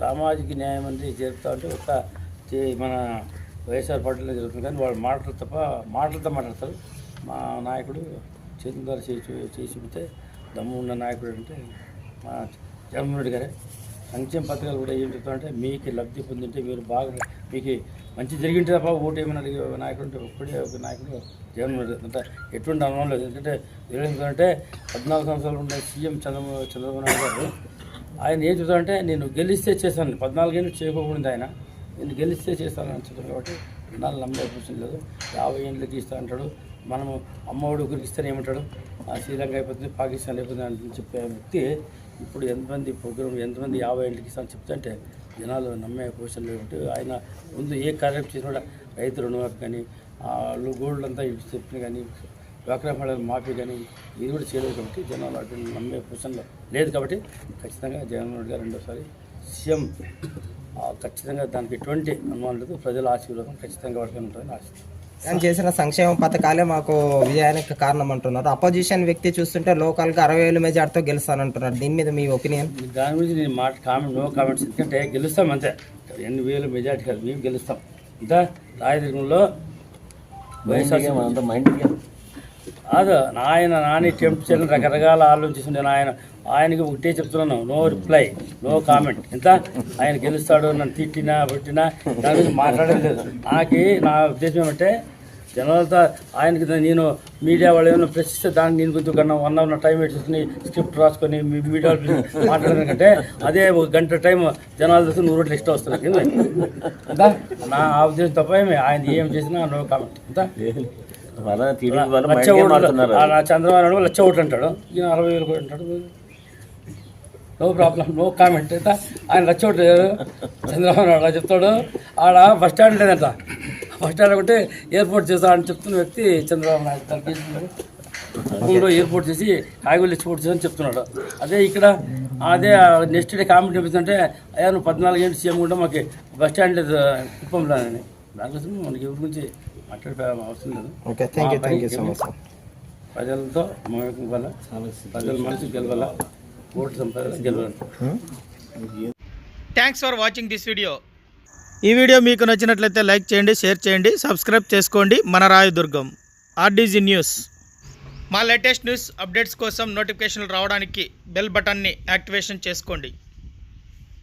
సామాజిక న్యాయం అనేది చేరుతా ఉంటే ఒక మన వైఎస్ఆర్ పార్టీలో జరుగుతుంది. కానీ వాళ్ళు మాటలు తప్ప మాటలతో మాట్లాడతారు. మా నాయకుడు చేతుల ద్వారా చేసి చేసి దమ్ము ఉన్న నాయకుడు అంటే మా జగన్మోహన్ రెడ్డి గారే. సంక్షేమ పథకాలు కూడా ఏం చెప్తారంటే మీకు లబ్ధి పొందింటే మీరు బాగా మీకు మంచి జరిగింటే తప్ప ఓటు ఏమైనా అడిగే నాయకుడు అంటే ఒక్కడే ఒక నాయకుడు జగన్మోహన్ రెడ్డి. అంటే ఎటువంటి అనుభవం లేదు. ఎందుకంటే ఎందుకంటే పద్నాలుగు సంవత్సరాలు ఉండే సీఎం చంద్రబాబు చంద్రబాబు నాయుడు గారు ఆయన ఏం చూద్దామంటే నేను గెలిస్తే చేస్తాను. పద్నాలుగేళ్ళు చేయకూడదు ఆయన. నేను గెలిస్తే చేస్తాను అని చెప్తాను కాబట్టి నాలుగు నమ్మే అవసరం లేదు. యాభై ఏళ్ళకి ఇస్తా అంటాడు. మనము అమ్మఒడి ఒకరికి ఇస్తాను ఏమంటాడు? ఆ శ్రీలంక అయిపోతుంది పాకిస్తాన్ అయిపోతుంది అని చెప్పే వ్యక్తి ఇప్పుడు ఎంతమంది ప్రోగ్రామ్ ఎంతమంది యాభై ఏళ్ళకి ఇస్తాను చెప్తుంటే జనాలు నమ్మే క్వశ్చన్ లేకుంటే ఆయన ముందు ఏ కార్యక్రమం చేసినా కూడా రైతు రుణమాఫీ కానీ వాళ్ళు గోల్డ్ అంతా చెప్పిన కానీ డ్వాక్రా మహిళల మాఫీ కానీ ఇది కూడా చేయలేదు కాబట్టి జనాలు అటు నమ్మే పొజిషన్లో లేదు కాబట్టి ఖచ్చితంగా జగన్మోహన్ రెడ్డి గారు రెండోసారి సీఎం ఖచ్చితంగా దానికి ఎటువంటి అనుమానం లేదు. ప్రజల ఆశీర్వాదం ఖచ్చితంగా వాడికి ఉంటుందని ఆశిస్తున్నాను ఆయన చేసిన సంక్షేమ పథకాలే మాకు విజయానికి కారణం అంటున్నారు అపోజిషన్ వ్యక్తి చూస్తుంటే లోకల్గా అరవై వేలు మెజార్టీతో గెలుస్తానంటున్నారు. దీని మీద మీ ఒపీనియన్? దాని గురించి నేను మాట కామెంట్ నో కామెంట్స్. ఎందుకంటే గెలుస్తాం అంతే. ఎన్ని వేలు మెజార్టీ కాదు మేము గెలుస్తాం. ఇంకా రాయదుర్గంలో వైఎస్ఆర్ మైండ్ కాదు ఆయన నాని టెంప్ చేయడం రకరకాల ఆలోచిస్తుండే ఆయన ఆయనకి ఒకటే చెప్తున్నాను నో రిప్లై నో కామెంట్. ఎంత? ఆయన గెలుస్తాడు నన్ను తిట్టినా పెట్టినా దాని గురించి మాట్లాడేది లేదు. నాకు నా ఉద్దేశం ఏమంటే జనాలతో ఆయనకి నేను మీడియా వాళ్ళు ఏమైనా ప్రశ్నిస్తే దానికి నేను కొంచెం కన్నా వన్ అవర్ టైం పెట్టుకుని స్క్రిప్ట్ రాసుకొని మీ మీడియా మాట్లాడడం కంటే అదే ఒక గంట టైం జనాలు చూస్తే నూరు రోడ్లు ఇష్టం వస్తుంది. అంతా నా ఆ ఉద్దేశం తప్ప ఆయన ఏం చేసినా నో కామెంట్. అంతా వాళ్ళ వాళ్ళు లక్ష ఓట్లు చంద్రబాబు నాయుడు లక్ష ఓట్లు అంటాడు. ఈయన అరవై వేలు కూడా అంటాడు. No problem no comment. అయితే ఆయన లక్ష ఓట్లు చంద్రబాబు నాయుడు అలా చెప్తాడు. ఆడ బస్ స్టాండ్ లేదంట. బస్ స్టాండ్ ఒకటి ఎయిర్పోర్ట్ చేస్తా అని చెప్తున్న వ్యక్తి చంద్రబాబు నాయుడు. తనకి ఎయిర్పోర్ట్ చేసి కాయగూలు ఎక్స్పోర్ట్ చేసి అని చెప్తున్నాడు. అదే ఇక్కడ అదే నెక్స్ట్ డే కామెంట్ చెప్తుంటే అయ్యా నువ్వు పద్నాలుగు ఏళ్ళు సీఎం కూడా మాకు బస్ స్టాండ్ లేదు కుప్పంలో అని. దానికోసం మనకి ఎవరి గురించి మాట్లాడే అవసరం లేదు. Okay thank you thank you so much ప్రజలతో మమేకం వల్ల ప్రజల మనసు గెలవాల ఓటు సంపాదన గెలవాలి. Thanks for watching this video ఈ వీడియో మీకు నచ్చినట్లయితే లైక్ చేయండి షేర్ చేయండి సబ్స్క్రైబ్ చేసుకోండి. మన రాయదుర్గం ఆర్డీజీ న్యూస్ మా లేటెస్ట్ న్యూస్ అప్డేట్స్ కోసం నోటిఫికేషన్లు రావడానికి బెల్ బటన్ని యాక్టివేషన్ చేసుకోండి.